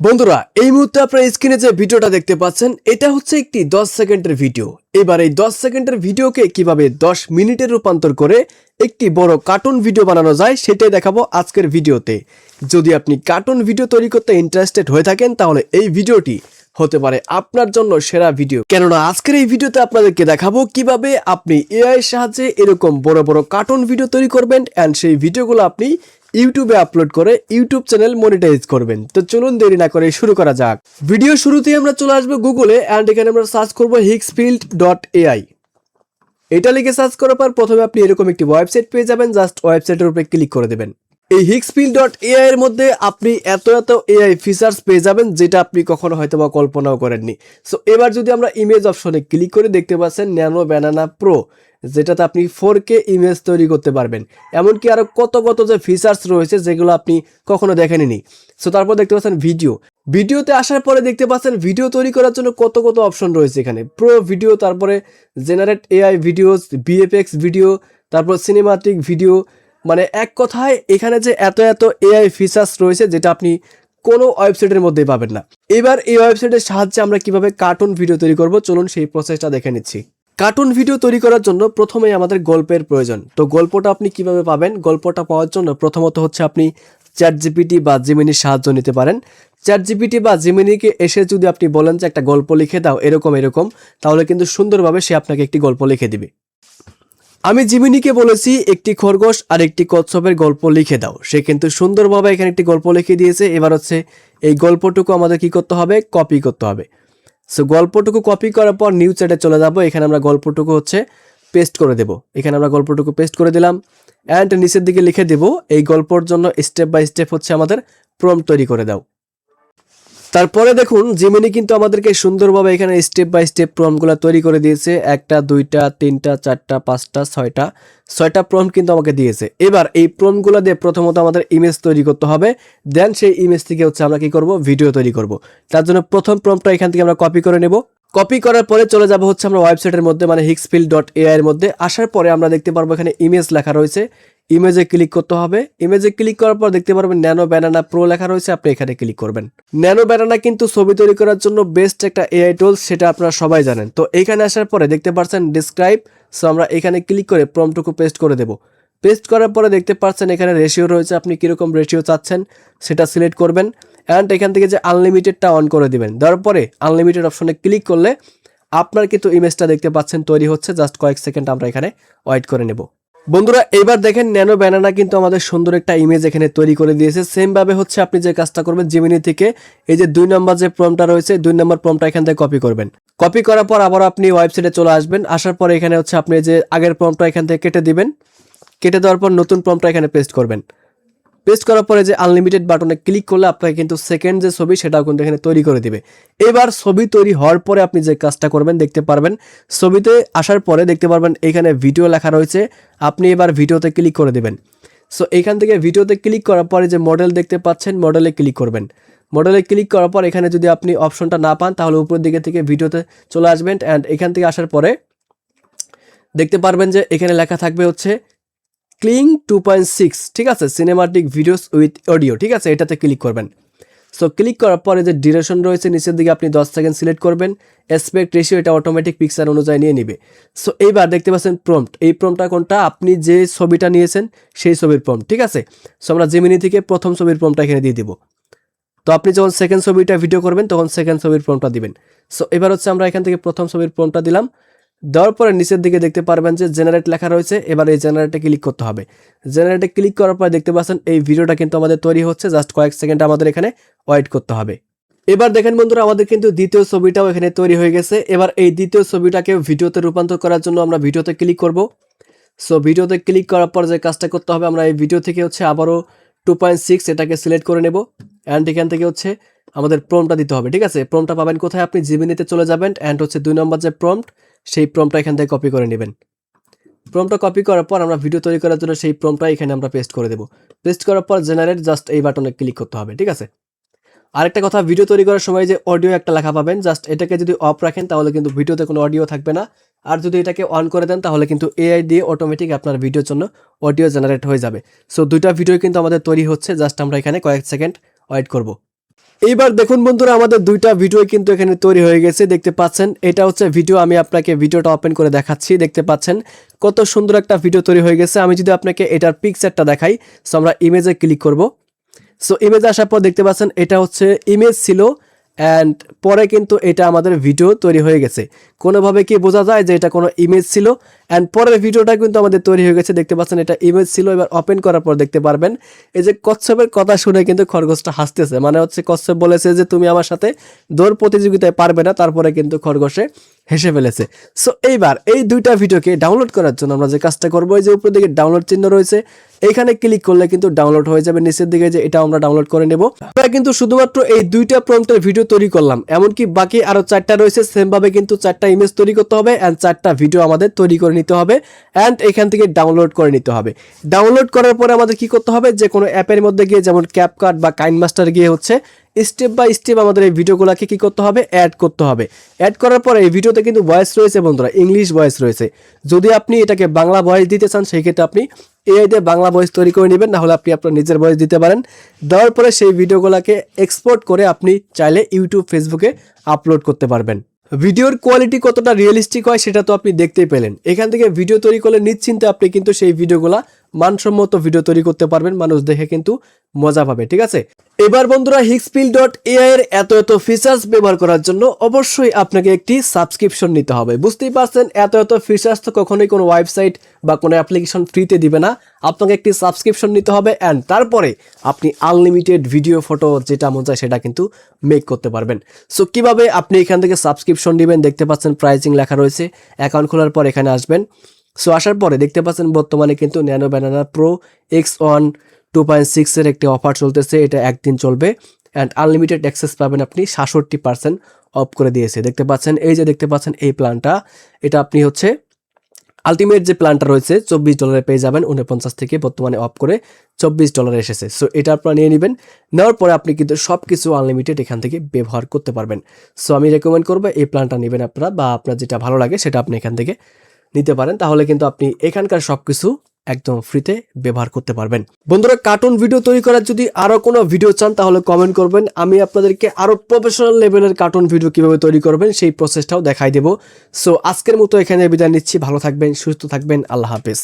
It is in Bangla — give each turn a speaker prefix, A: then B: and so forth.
A: বন্ধুরা, এই মুহূর্তে আপনারা স্ক্রিনে যে ভিডিওটা দেখতে পাচ্ছেন, এটা হচ্ছে একটি 10 সেকেন্ডের ভিডিও। এবার এই 10 সেকেন্ডের ভিডিওকে কীভাবে 10 মিনিটে রূপান্তর করে একটি বড় কার্টুন ভিডিও বানানো যায়, সেটাই দেখাবো আজকের ভিডিওতে। যদি আপনি কার্টুন ভিডিও তৈরি করতে ইন্টারেস্টেড হয়ে থাকেন, তাহলে এই ভিডিওটি হতে পারে আপনার জন্য সেরা ভিডিও কেননা, আজকের এই ভিডিওতে আপনাদেরকে দেখাবো কীভাবে আপনি এআই সাহায্যে এরকম বড় বড় কার্টুন ভিডিও তৈরি করবেন অ্যান্ড সেই ভিডিওগুলো আপনি ইউটিউবে আপলোড করে ইউটিউব চ্যানেল মনিটাইজ করবেন। তো চলুন দেরি না করে শুরু করা যাক। ভিডিও শুরুতেই আমরা চলে আসব গুগলে অ্যান্ড এখানে আমরা সার্চ করব হিক্সফিল্ড ডট এআই এটা লিখে সার্চ করার পর প্রথমে আপনি এরকম একটি ওয়েবসাইট পেয়ে যাবেন জাস্ট ওয়েবসাইটের উপরে ক্লিক করে দেবেন। এই হিক্সফিল ডট এআই এর মধ্যে আপনি এত এত এআই ফিচার্স পেয়ে যাবেন, যেটা আপনি কখনো হয়তো বা কল্পনাও করেননি। সো এবার যদি আমরা ইমেজ অপশনে ক্লিক করে দেখতে পাচ্ছেন ন্যানো ব্যানানা প্রো যেটাতে আপনি ফোর কে ইমেজ তৈরি করতে পারবেন। এমনকি আরও কত কত যে ফিচার্স রয়েছে, যেগুলো আপনি কখনো দেখেননি। সো তারপর দেখতে পাচ্ছেন ভিডিও ভিডিওতে আসার পরে দেখতে পাচ্ছেন ভিডিও তৈরি করার জন্য কত কত অপশন রয়েছে এখানে। প্রো ভিডিও তারপরে generate AI videos VFX video তারপর সিনেমাটিক ভিডিও মানে এক কথায় এখানে যে এত এত এআই ফিচার্স রয়েছে, যেটা আপনি কোনো ওয়েবসাইটের মধ্যেই পাবেন না। এবার এই ওয়েবসাইটের সাহায্যে আমরা কীভাবে কার্টুন ভিডিও তৈরি করব, চলুন সেই প্রসেসটা দেখে নিচ্ছি। কার্টুন ভিডিও তৈরি করার জন্য প্রথমেই আমাদের গল্পের প্রয়োজন। তো গল্পটা আপনি কীভাবে পাবেন? গল্পটা পাওয়ার জন্য প্রথমত হচ্ছে আপনি চ্যাট জিপিটি বা জিমিনির সাহায্য নিতে পারেন। চ্যাট জিপিটি বা জিমিনিকে এসে যদি আপনি বলেন যে একটা গল্প লিখে দাও, এরকম এরকম, তাহলে কিন্তু সুন্দরভাবে সে আপনাকে একটি গল্প লিখে দিবে। আমি জিমিনিকে বলেছি, একটি খরগোশ আর একটি কচ্ছপের গল্প লিখে দাও। সে কিন্তু সুন্দরভাবে এখানে একটি গল্প লিখে দিয়েছে। এবার হচ্ছে এই গল্পটুকু আমাদের কি করতে হবে? কপি করতে হবে। সো গল্পটুকু কপি করার পর নিউ চ্যাটে চলে যাব। এখানে আমরা গল্পটুকু হচ্ছে পেস্ট করে দেব। এখানে আমরা গল্পটুকু পেস্ট করে দিলাম। অ্যান্ড নিচের দিকে লিখে দেব, এই গল্পর জন্য স্টেপ বাই স্টেপ হচ্ছে আমাদের প্রম তৈরি করে দাও। তারপরে দেখুন জিমিনি কিন্তু আমাদেরকে সুন্দরভাবে এখানে স্টেপ বাই স্টেপ প্রমগুলো তৈরি করে দিয়েছে। একটা, দুইটা, তিনটা, চারটা, পাঁচটা, ছয়টা। ছয়টা প্রম কিন্তু আমাকে দিয়েছে। এবার এই প্রমগুলো দিয়ে প্রথমত আমাদের ইমেজ তৈরি করতে হবে। দেন সেই ইমেজ থেকে হচ্ছে আমরা কি করব? ভিডিও তৈরি করব। তার জন্য প্রথম প্রমটা এখান থেকে আমরা কপি করে নেব। কপি করার পরে চলে যাব হচ্ছে আমরা ওয়েবসাইটের মধ্যে মানে হিক্সফিল ডট এআই এর মধ্যে। আসার পরে আমরা দেখতে পারব এখানে ইমেজ লেখা রয়েছে। ইমেজে ক্লিক করতে হবে। ইমেজে ক্লিক করার পর দেখতে পারবেন ন্যানো ব্যানানা প্রো লেখা রয়েছে, আপনি এখানে ক্লিক করবেন। ন্যানো ব্যানানা কিন্তু ছবি তৈরি করার জন্য বেস্ট একটা এআই টুল সেটা আপনারা সবাই জানেন। তো এখানে আসার পরে দেখতে পাচ্ছেন ডিসক্রাইব সো আমরা এখানে ক্লিক করে প্রমটুকু পেস্ট করে দেব। পেস্ট করার পরে দেখতে পাচ্ছেন এখানে রেশিও রয়েছে, আপনি কীরকম রেশিও চাচ্ছেন, সেটা সিলেক্ট করবেন। অ্যান্ড এখান থেকে যে আনলিমিটেডটা অন করে দিবেন। দেওয়ার পরে আনলিমিটেড অপশনে ক্লিক করলে আপনার কিন্তু ইমেজটা দেখতে পাচ্ছেন, তৈরি হচ্ছে। জাস্ট কয়েক সেকেন্ড আমরা এখানে ওয়েট করে নেব। বন্ধুরা, এবার দেখেন ন্যানো ব্যানানা কিন্তু আমাদের সুন্দর একটা ইমেজ এখানে তৈরি করে দিয়েছে। সেমভাবে হচ্ছে আপনি যে কাজটা করবেন জিমিনি থেকে, এই যে দুই নম্বর যে প্রমটা রয়েছে, দুই নম্বর প্রমটা এখান থেকে কপি করবেন। কপি করার পর আবার আপনি ওয়েবসাইটে চলে আসবেন। আসার পর এখানে হচ্ছে আপনি যে আগের প্রমটা এখান থেকে কেটে দিবেন। কেটে দেওয়ার পর নতুন প্রমটা এখানে পেস্ট করবেন। পেস্ট করার পরে যে আনলিমিটেড বাটনে ক্লিক করলে আপনাকে কিন্তু সেকেন্ড যে ছবি, সেটাও কিন্তু এখানে তৈরি করে দিবে। এবার ছবি তৈরি হওয়ার পরে আপনি যে কাজটা করবেন, দেখতে পারবেন। ছবিতে আসার পরে দেখতে পারবেন, এখানে ভিডিও লেখা রয়েছে। আপনি এবার ভিডিওতে ক্লিক করে দেবেন। সো এখান থেকে ভিডিওতে ক্লিক করার পরে যে মডেল দেখতে পাচ্ছেন মডেলে ক্লিক করবেন। মডেলে ক্লিক করার পর এখানে যদি আপনি অপশনটা না পান, তাহলে উপরের দিকে থেকে ভিডিওতে চলে আসবেন। অ্যান্ড এখান থেকে আসার পরে দেখতে পারবেন যে এখানে লেখা থাকবে হচ্ছে ক্লিং টু পয়েন্ট সিক্স ঠিক আছে? সিনেমাটিক ভিডিওস উইথ অডিও ঠিক আছে? এটাতে ক্লিক করবেন। সো ক্লিক করার পরে যে ডিউরেশন রয়েছে, নিচের দিকে আপনি দশ সেকেন্ড সিলেক্ট করবেন। অ্যাসপেক্ট রেশিও এটা অটোমেটিক পিকচার অনুযায়ী নিয়ে নিবে। সো এইবার দেখতে পাচ্ছেন প্রম্পট এই প্রম্পটটা কোনটা? আপনি যে ছবিটা নিয়েছেন, সেই ছবির প্রম্পট ঠিক আছে? সো আমরা জেমিনি থেকে প্রথম ছবির প্রম্পটটা এখানে দিয়ে দিব। তো আপনি যখন সেকেন্ড ছবিটা ভিডিও করবেন, তখন সেকেন্ড ছবির প্রম্পটটা দিবেন। সো এবার হচ্ছে আমরা এখান থেকে প্রথম ছবির প্রম্পটটা দিলাম। দেওয়ার পরে নিচের দিকে দেখতে পারবেন যে জেনারেট লেখা রয়েছে, এবার এই জেনারেটে ক্লিক করতে হবে। জেনারেটে ক্লিক করার পরে দেখতে পাচ্ছেন এই ভিডিওটা কিন্তু আমাদের তৈরি হচ্ছে জাস্ট কয়েক সেকেন্ড আমাদের এখানে ওয়েট করতে হবে। এবার দেখেন বন্ধুরা, আমাদের কিন্তু দ্বিতীয় ছবিটাও এখানে তৈরি হয়ে গেছে। এবার এই দ্বিতীয় ছবিটাকে ভিডিওতে রূপান্তর করার জন্য আমরা ভিডিওতে ক্লিক করব। সো ভিডিওতে ক্লিক করার পর যে কাজটা করতে হবে, আমরা এই ভিডিও থেকে হচ্ছে আবারও টু পয়েন্ট সিক্স এটাকে সিলেক্ট করে নেব। অ্যান্ড এখান থেকে হচ্ছে আমাদের প্রমটা দিতে হবে, ঠিক আছে? প্রমটা পাবেন কোথায়? আপনি জিমিনিতে চলে যাবেন অ্যান্ড হচ্ছে দুই নম্বর যে প্রম্পট সেই প্রমটা এখান থেকে কপি করে নেবেন। প্রমটা কপি করার পর আমরা ভিডিও তৈরি করার জন্য সেই প্রমটা এখানে আমরা পেস্ট করে দেবো। পেস্ট করার পর জেনারেট জাস্ট এই বাটনে ক্লিক করতে হবে, ঠিক আছে? আরেকটা কথা ভিডিও তৈরি করার সময় যে অডিও একটা লেখা পাবেন জাস্ট এটাকে যদি অফ রাখেন তাহলে কিন্তু ভিডিওতে কোনো অডিও থাকবে না। আর যদি এটাকে অন করে দেন তাহলে কিন্তু এআই দিয়ে অটোমেটিক আপনার ভিডিওর জন্য অডিও জেনারেট হয়ে যাবে। সো দুইটা ভিডিও কিন্তু আমাদের তৈরি হচ্ছে জাস্ট আমরা এখানে কয়েক সেকেন্ড ওয়েট করব। এইবার দেখুন বন্ধুরা, আমাদের দুইটা ভিডিও কিন্তু এখানে তৈরি হয়ে গেছে, দেখতে পাচ্ছেন। এটা হচ্ছে ভিডিও আমি আপনাকে ভিডিওটা ওপেন করে দেখাচ্ছি, দেখতে পাচ্ছেন। কত সুন্দর একটা ভিডিও তৈরি হয়ে গেছে। আমি যদি আপনাকে এটার পিকচারটা দেখাই সো আমরা ইমেজে ক্লিক করব। সো ইমেজ আসার পর দেখতে পাচ্ছেন, এটা হচ্ছে ইমেজ ছিল অ্যান্ড পরে কিন্তু এটা আমাদের ভিডিও তৈরি হয়ে গেছে। কোনোভাবে কি বোঝা যায় যে এটা কোনো ইমেজ ছিল? অ্যান্ড পরের ভিডিওটা কিন্তু আমাদের তৈরি হয়ে গেছে। দেখতে পাচ্ছেন এটা ইমেজ ছিল, এবার ওপেন করার পর দেখতে পারবেন। এই যে কচ্ছপের কথা শুনে কিন্তু খরগোশটা হাসতেছে। মানে হচ্ছে কচ্ছপ বলেছে যে, তুমি আমার সাথে দৌড় প্রতিযোগিতায় পারবে না। তারপরে কিন্তু খরগোশে হেসে ফেলেছে। সো এইবার এই দুইটা ভিডিওকে ডাউনলোড করার জন্য আমরা যে কাজটা করব, এই যে উপর দিকে ডাউনলোড চিহ্ন রয়েছে এখানে ক্লিক করলে কিন্তু ডাউনলোড হয়ে যাবে। নিচের দিকে যে এটা আমরা ডাউনলোড করে নেব। কিন্তু শুধুমাত্র এই দুইটা প্রম্পটের ভিডিও তৈরি করলাম। এমনকি বাকি আরও চারটা রয়েছে সেম ভাবে কিন্তু চারটা ইমেজ তৈরি করতে হবে অ্যান্ড চারটা ভিডিও আমাদের তৈরি করে নিতে হবে অ্যান্ড এখান থেকে ডাউনলোড করে নিতে হবে। ডাউনলোড করার পরে আমাদের কি করতে হবে? যে কোনো অ্যাপের মধ্যে গিয়ে যেমন ক্যাপকাট বা কাইন মাস্টার গিয়ে হচ্ছে স্টেপ বাই স্টেপ আমাদের এই ভিডিওগুলোকে কী করতে হবে? অ্যাড করতে হবে। অ্যাড করার পরে এই ভিডিওতে কিন্তু ভয়েস রয়েছে বন্ধুরা ইংলিশ ভয়েস রয়েছে। যদি আপনি এটাকে বাংলা ভয়েস দিতে চান, সেই ক্ষেত্রে আপনি এআই দিয়ে বাংলা ভয়েস তৈরি করে নেবেন, নাহলে আপনি আপনার নিজের ভয়েস দিতে পারেন। দেওয়ার পরে সেই ভিডিওগুলোকে এক্সপোর্ট করে আপনি চাইলে ইউটিউব ফেসবুকে আপলোড করতে পারবেন। ভিডিওর কোয়ালিটি কতটা রিয়েলিস্টিক হয়, সেটা তো আপনি দেখতেই পেলেন। এখান থেকে ভিডিও তৈরি করলে নিশ্চিন্তে আপনি কিন্তু সেই ভিডিওগুলা মানসম্মত ভিডিও তৈরি করতে পারবেন, মানুষ দেখে কিন্তু মজা পাবে, ঠিক আছে? এবার বন্ধুরা হিক্সপিল ডট এআই এর এত এত ফিচার্স ব্যবহার করার জন্য অবশ্যই আপনাকে একটি সাবস্ক্রিপশন নিতে হবে। বুঝতেই পারছেন, এত এত ফিচার্স তো কখনোই কোনো ওয়েবসাইট বা কোনো অ্যাপ্লিকেশন ফ্রিতে দিবে না। আপনাকে একটি সাবস্ক্রিপশন নিতে হবে অ্যান্ড তারপরে আপনি আনলিমিটেড ভিডিও ফটো যেটা মন চায় সেটা কিন্তু মেক করতে পারবেন। সো কীভাবে আপনি এখান থেকে সাবস্ক্রিপশন নেবেন, দেখতে পাচ্ছেন প্রাইসিং লেখা রয়েছে। অ্যাকাউন্ট খোলার পর এখানে আসবেন। সো আসার পরে দেখতে পাচ্ছেন বর্তমানে কিন্তু nano banana pro X one two point সিক্সের একটি অফার চলতেছে। এটা একদিন চলবে। অ্যান্ড আনলিমিটেড অ্যাক্সেস পাবেন আপনি সাতষট্টি পার্সেন্ট অফ করে দিয়েছে। দেখতে পাচ্ছেন, এই যে দেখতে পাচ্ছেন এই প্ল্যানটা এটা আপনি হচ্ছে আলটিমেট যে প্ল্যানটা রয়েছে, চব্বিশ ডলারে পেয়ে যাবেন, উনপঞ্চাশ থেকে বর্তমানে অফ করে চব্বিশ ডলারে এসেছে। সো এটা আপনারা নিয়ে নেবেন। নেওয়ার পরে আপনি কিন্তু সব কিছু আনলিমিটেড এখান থেকে ব্যবহার করতে পারবেন। সো আমি রেকমেন্ড করব, এই প্ল্যানটা নেবেন আপনারা বা আপনার যেটা ভালো লাগে সেটা আপনি এখান থেকে নিতে পারেন, তাহলে কিন্তু আপনি এখানকার সব কিছু একদম ফ্রিতে ব্যবহার করতে পারবেন। বন্ধুরা কার্টুন ভিডিও তৈরি করার যদি আরও কোনো ভিডিও চান, তাহলে কমেন্ট করবেন। আমি আপনাদেরকে আরও প্রফেশনাল লেভেলের কার্টুন ভিডিও কীভাবে তৈরি করবেন, সেই প্রসেসটাও দেখাই দেব। সো আজকের মতো এখানে বিদায় নিচ্ছি। ভালো থাকবেন, সুস্থ থাকবেন। আল্লাহ হাফেজ।